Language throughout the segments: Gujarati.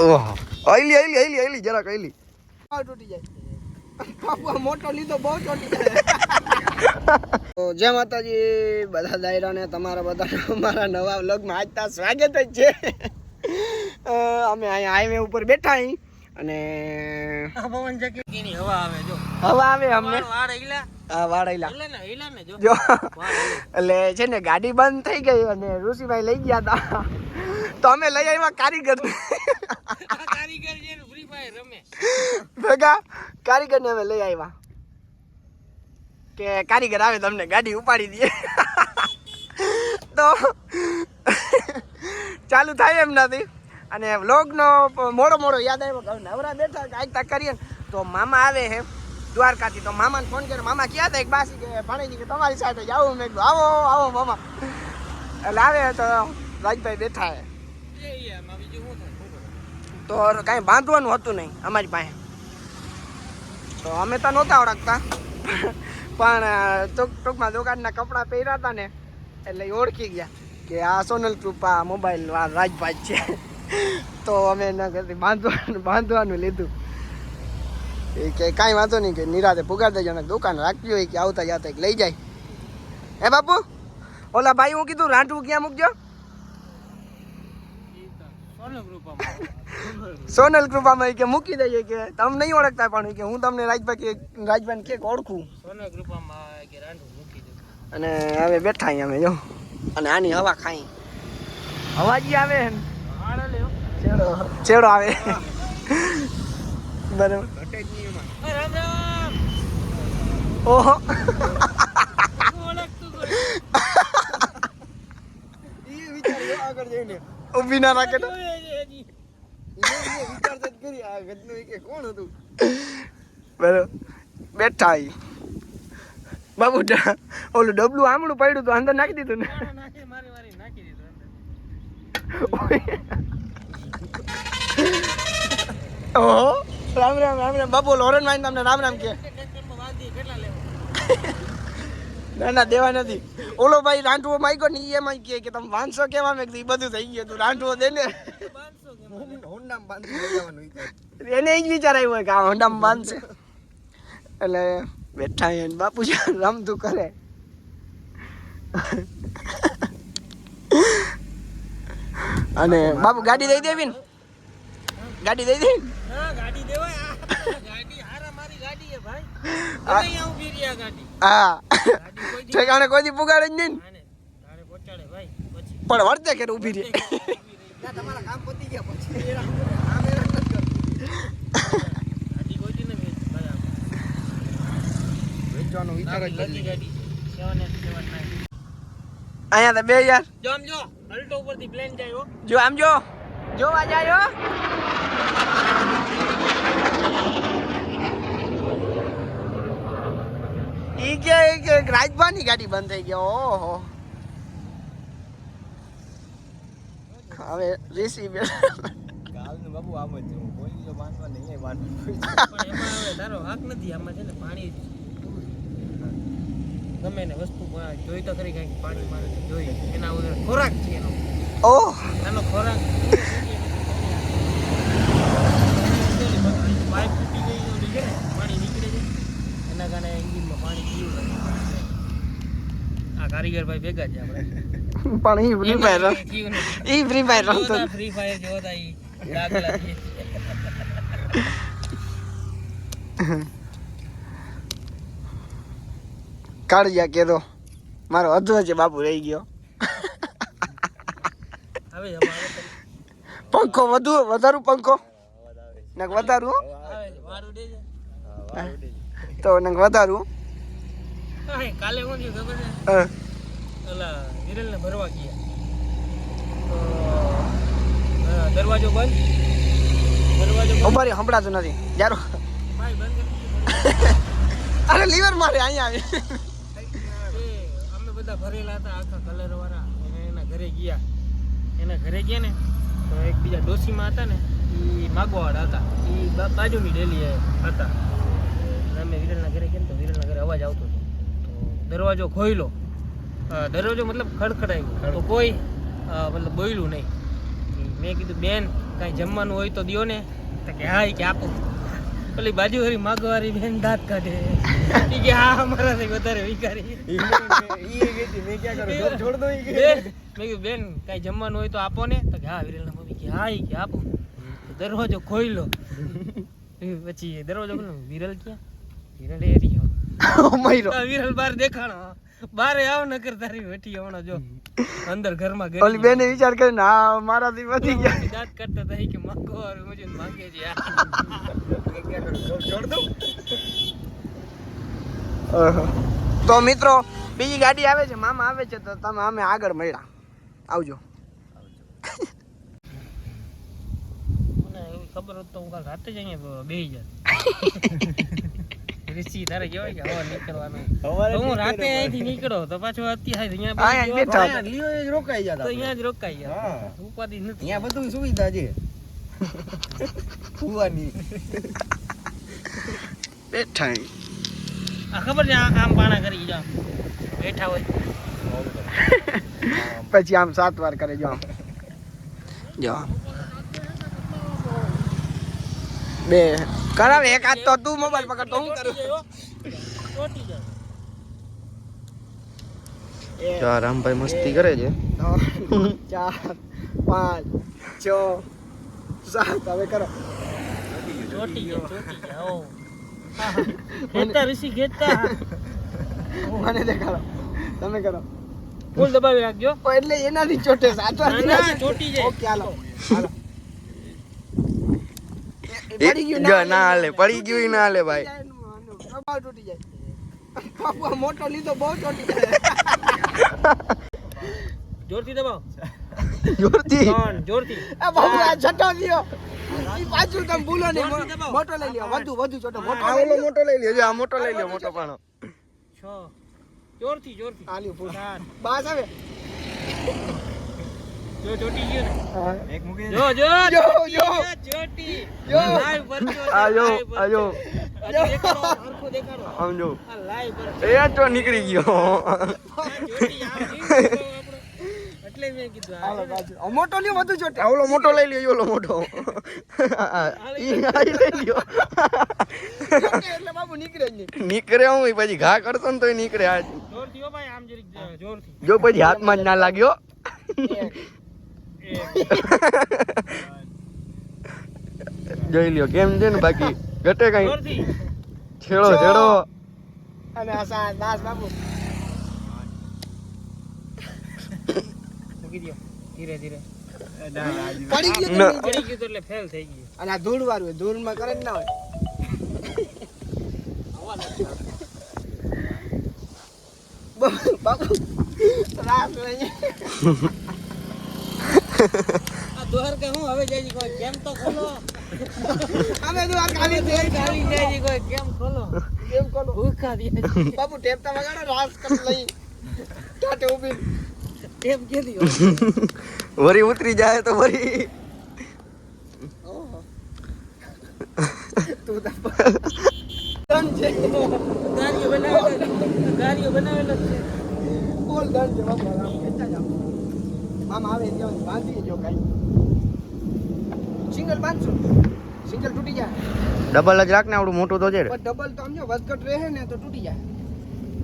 ઓહો આઈલી આઈલી આઈલી આઈલી જરાક આઈલી તૂટી જાય. બાપુ મોટો લીધો બહુ ચોટી જાય. જય માતાજી બધા દાયરાને તમારા બધા અમારા નવા વ્લોગમાં આજતા સ્વાગત જ છે. અમે અહીંયા હાઈવે ઉપર બેઠા અહીં અને પવન હવા આવે જો. હવા આવે અમને? વાળ. એટલે છે ને ગાડી બંધ થઈ ગઈ અને ઋષિભાઈ લઈ ગયા હતા તો અમે લઈ આવ્યા કારીગર. આ કારીગર છે ફ્રી ફાયર રમે. ભેગા કારીગરને અમે લઈ આવ્યા. કે કારીગર આવે તમને ગાડી ઉપાડી દે. તો ચાલુ થાય એમ નથી. અને વ્લોગનો મોડો મોડો યાદ આવ્યો કે નવરા બેઠા તાક કરીએ તો મામા આવે હે દ્વારકાથી. તો મામાને ફોન કર્યો. મામા ક્યાં હતા એક બાસી કે ભાણેજી કે તમારી સાથે જ આવું. મેં આવો આવો મામા. એટલે આવે તો રાજભાઈ બેઠા હે. તો કાંઈ બાંધવાનું હતું નહીં અમારી પાસે. તો અમે તો નહોતા ઓળખતા. પણ ટૂંક, ટૂંકમાં દુકાનના કપડાં પહેર્યા હતા ને, એટલે ઓળખી ગયા કે આ સોનલ કૃપા મોબાઈલ રાજભાઈ છે. તો અમે એના બાંધવાનું બાંધવાનું લીધું. એ કે કાંઈ વાંધો નહીં કે નિરાતે પુગાર દેજો ને દુકાન રાખવી હોય કે આવતા જતા લઈ જાય. હે બાપુ? ઓલા ભાઈ હું કીધું રાંધવું ક્યાં મૂકજો? સોનલ કૃપામાં કે મૂકી દઈએ કે તમે નહીં ઓળખતા પણ કે હું તમને રાજભાઈ કે રાજભાઈ કે ઓળખું. સોનલ ગ્રુપમાં કે રાંડું મૂકી અને હવે બેઠા અહીં અમે જો. અને આની હવા ખાઈ. હવાજી આવે ને ચેડો ચેડો આવે. બરાબર. એ રામ રામ. ઓહો. શું ઓળખતું કોઈ? આગળ જઈને. ઊભી ના રાખે તો બરાબર બેઠા અહીં બાબુ ઓલું ડબલું આમળું પડ્યું તો અંદર નાખી દીધું ને નાખી મારી મારી નાખી દીધું અંદર. ઓહો રામ રામ રામ રામ બાબુ લોરન માઇન તમને રામ રામ કે કેટલા લેવા ના ના દેવા નથી. ઓલો ભાઈ રાંઠવો માંગ્યો ને એ એમાં કહે કે તમે વાંચો કેવા મેં કીધું બધું થઈ ગયું તું રાંઠવો દે ને. એને એ જ વિચાર આવ્યો હોય કે આ હોન્ડામાં બાંધશે એટલે બેઠા એને બાપુ રમતું કરે. અને બાપુ ગાડી દઈ દેવી ને? ગાડી દઈ દેવી હા ગાડી દેવાય. આ ગાડી હારા મારી ગાડી છે ભાઈ. અહીંયા ઊભી રહ્યા ગાડી. હા. ઠેકાણે કોઈ દી પુગાડે જ નહીં ને. આને તારે પહોંચાડે ભાઈ પણ વર્તે કે ઊભી રહી. તમારા કામ પતી ગયા પછી. અહીંયા તો બે યાર. જો આમ જો. અલ્ટો ઉપરથી પ્લેન જાય જો આમ જો. જોવા જાય હો કે રાજભાની ગાડી બંધ થઈ ગયો ઓહો. હવે રીસી બે પણ એમાં તારો હક નથી. આમાં છે ને પાણી ગમે ને વસ્તુ જોઈ તો ખરી કાંઈક પાણી મારે જોઈ. એના વગર ખોરાક છે એનો. ઓહ. એનો ખોરાક પાઇપ તૂટી ગઈ ઓલી છે ને પાણી નીકળે છે એના કારણે એન્જિનમાં પાણી પીવું આ કારીગર ભાઈ ભેગા છે આપણે. પણ ઈ ફ્રી ફાયર ઈ ફ્રી ફાયર રમતો ફ્રી ફાયર જોતા ઈ દાખલા છે. કાઢ્યા મારો અધો છે બાપુ રહી ગયો. હવે અમારે તો પંખો વધુ વધારું પંખો? વધારું. તો એને વધારું. હા, કાલે શું થયું ખબર છે? હા. ઓલા વિરલને ભરવા ગયા. તો દરવાજો બંધ. દરવાજો બંધ. ઊભા સંભળાતું નથી. જારો. ભાઈ બંધ કરી અરે લીવર મારે અહીંયા આવી. અમે બધા ભરેલા હતા આખા કલર વાળા. એના ઘરે ગયા. એના ઘરે ગયા ને તો એક બીજા ડોસીમાં હતા ને એ માગવાવાળા હતા. એ બાજુની ડેલી હતા. અમે વિરલના ઘરે ગયા ને તો વિરલના ઘરે અવાજ આવતો હતો. તો દરવાજો ખોઈલો દરવાજો મતલબ ખડખડાયો. તો કોઈ મતલબ બોલ્યું નહીં. મેં કીધું બેન કાંઈ જમવાનું હોય તો દિયો ને. તો કે હા કે આપો. પેલી બાજુ વાળી માગવારી બેન દાંત કાઢે. કે હા અમારાથી વધારે વિકારી. મેં કીધું બેન કાંઈ જમવાનું હોય તો આપો ને. તો કે હા વિરલના મમ્મી કે હા કે આપો. દરવાજો ખોઈ લો પછી દરવાજો વિરલ ક્યાં? મયરો વિરલ બાર દેખાણો. બારે આવ તારી વેઠી આવણો જો. અંદર ઘરમાં ગઈ ઓલી બેને વિચાર મારાથી વધી ગયા. દાંત કાઢતા હતા કે માંગો વાર મુજે માંગે છે. ઓહો. તો મિત્રો બીજી ગાડી આવે છે મામા આવે છે તો તમે અમે આગળ મળ્યા. આવજો. ખબર હોત તો હું કાલ રાતે જ અહીંયા બે જાત. ઋષિ તારે કેવાય કે હવા નીકળવાનું. હું રાતે અહીંથી નીકળો તો પાછો અત્યારે અહીંયા અહીંયા બેઠા લીઓ જ રોકાઈ તો અહીંયા જ રોકાઈ ગયા. ઉપાધિ નથી. બધું સુવિધા છે. કુવાની બેઠા આ ખબર છે આ- આમ પાણા કરી જાઓ. બેઠા હોય. પછી આમ સાત વાર કરે જો આમ. જો. બે. કરાવ એક હાથ તો તું મોબાઈલ પકડ તો હું કરું? જાય રામભાઈ મસ્તી કરે છે. ચાર પાંચ છ સાત. હવે કરો. ચોટી ગયો ચોટી ઋષિ મને દેખાડો. તમે કરો. ફૂલ દબાવી રાખજો. એટલે એનાથી ચોટે સાચવા ચોટી જાય. ઓકે હાલો. પડી ગયું ના હાલે પડી ગયું ના હાલે ભાઈ. પ્રભાવ તૂટી જાય. બાપુ મોટો લીધો બહુ ચોટી જાય. જોરથી દબાવ. જોરથી. જોરથી. એ આ છઠ્ઠો પાછું તમે ભૂલો નહીં દબાવો. મોટો લઈ લ્યો વધુ વધુ ચોટો મોટો. આ લ્યો. મોટો લઈ લ્યો જો આ મોટો લઈ લ્યો મોટો પાણો. છ. જોરથી જોરથી. લ્યો બાસ આવે જો ચોટી ગયો ને. હા. એક મૂકી જો જો જો, ચોટી જો. ગયો, ચોટી. જો. લાઈવ હરખું દેખાડો. આમ જો. એ તો નીકળી ગયો. એટલે મેં કીધું આ મોટો વધુ ચોટે. ઓલો મોટો લઈ લ્યો ઓલો મોટો. ઈ લઈ લ્યો. એટલે બાબુ નીકળે જ નીકળે હું પછી ઘા કરતો ને તોય નીકળે ભાઈ આમ જરીક જ- જો પછી હાથમાં જ ના લાગ્યો. જોઈ લ્યો કેમ છે ને બાકી? ઘટે કઈ? છેડો છેડો. અને આ સાત બાસ બાબુ મૂકી દો ધીરે ધીરે. પડી ગયું તો પડી ગયું તો એટલે ફેલ થઈ ગયું. અને આ ધૂળ વાળું ધૂળમાં કરે ના હોય. બ- બાબુ રાસ લઈએ આ દ્વારકા હું હવે જાય કોઈ કેમ તો ખોલો? અમે તો આ ખાલી ચાલી જાય કોઈ કેમ ખોલો? કેમ કોનો ભૂખા દે બાબુ ટેપતા વગાડો રાસ કરી લઈ. ટાટે ઊભી. કેમ કેદી હોય? વરી ઉતરી જાય તો વરી. તું તો છે. ગાડીઓ બનાવેલા ગાડીઓ બનાવેલો જ છે. બોલ દન જવાબ આમ આવે ત્યાં બાંધી જો કઈ સિંગલ બાંધશો સિંગલ તૂટી જાય. ડબલ જ રાખ ને આવડું મોટું તો છે પણ ડબલ તો સમજો વધઘટ રહે ને તો તૂટી જાય.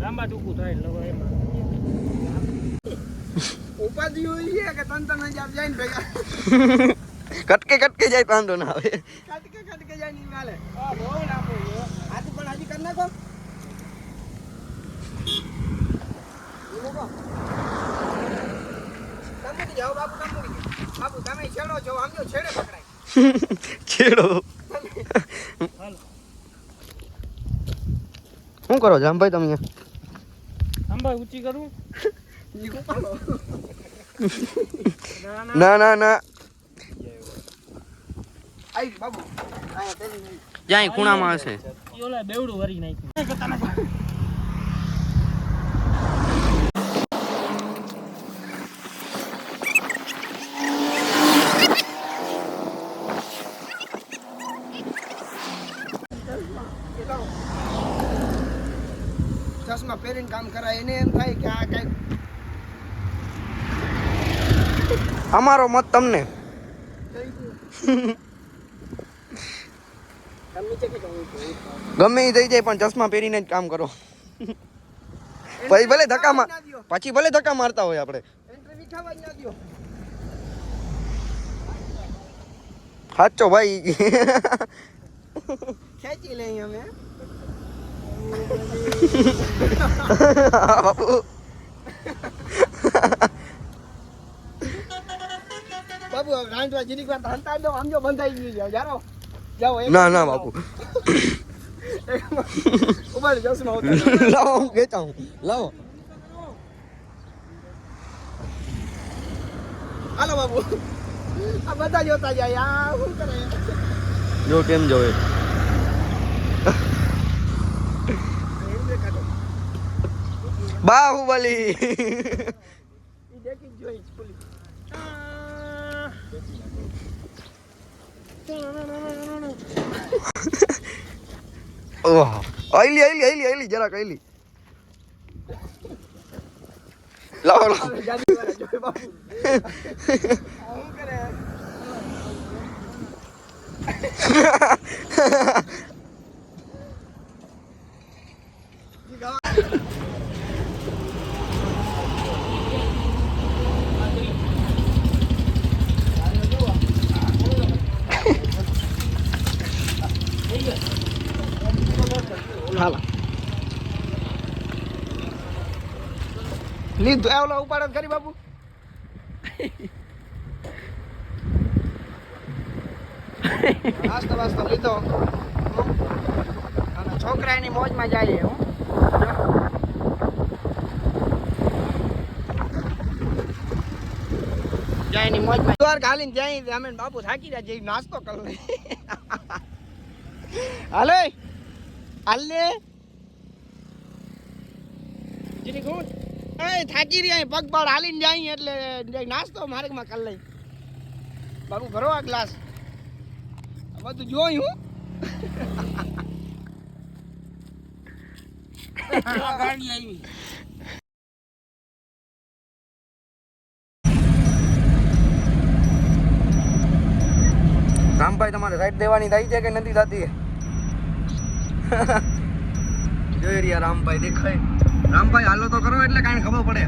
લાંબા ટૂંકું થાય લોકો એમાં. ઉપાધિ હોય છે કે તન તન હજાર જાય ને ભેગા. કટકે કટકે જાય તો વાંધો ના આવે. કાટકે કાટકે જાય ની વાલે આ બહુ લાંબો છે. હાથી પણ હાજી કરી નાખો ઈ મૂકો. તમે મૂકી જાઓ બાપુ તમે મૂકી જાઓ. બાપુ તમે છેડો છો આમ જો છેડે પકડાય. છેડો. હાલો શું કરો છો જામભાઈ તમે? આંબા ઊંચી કરું. ના ના ના. ક્યાંય ખૂણામાં હશે. બેવડું વરી નાખ્યું એ લાવો. ચશ્મા પહેરીને કામ કરાય એને એમ થાય કે આ કઈ અમારો મત તમને. ગમે એ થઈ જાય પણ ચશ્મા પહેરીને જ કામ કરો. પછી ભલે ધક્કા પછી ભલે ધક્કા મારતા હોય આપણે. સાચો ભાઈ. ખેંચી લઈએ અમે. બાપુ બાબુ હવે રાંધવા જીરીક વાર હંતા દો આમ જો બંધાઈ ગયું જાવ જારો જાઓ એક ના ના બાપુ ઉભાડ ચશ્મા ઉતાર લાવો હું ખેંચા હું લાવો હાલો બાબુ આ બધા જોતા જાય આ શું કરે જો કેમ જોવે એમ દેખાતો બાહુબલી ઓહ આઈલી આઈલી આઈલી આઈલી જરાક આઈલી લાવો લાવો હાલા લીધું. આવલો કરી બાબુ નાસ્તો વાસ્તો લીધો. અને છોકરા એની મોજમાં જાય હું. જાય એની મોજમાં. દ્વાર ઘાલીને જાય અમે બાપુ થાકી રહ્યા જઈ નાસ્તો કરી હાલે. હાલે જીની ગુણ એ થાકી રહ્યા પગ પગ હાલીને જાય એટલે નાસ્તો માર્ગમાં કરી લઈ. બાબુ, ભરો આ ગ્લાસ. બધું જોઈ હું. રામભાઈ, તમારે રાઈટ દેવાની થાય છે કે નથી થતી? જોઈ રહ્યા રામભાઈ દેખાય. રામભાઈ હાલો તો કરો એટલે કાંઈ ખબર પડે.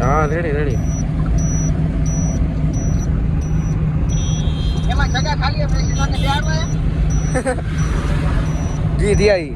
હા રેડી રેડી. એમાં જગા ખાલી હે પ્રેસિડન્ટ ને બેહાડવા હે? જી આવી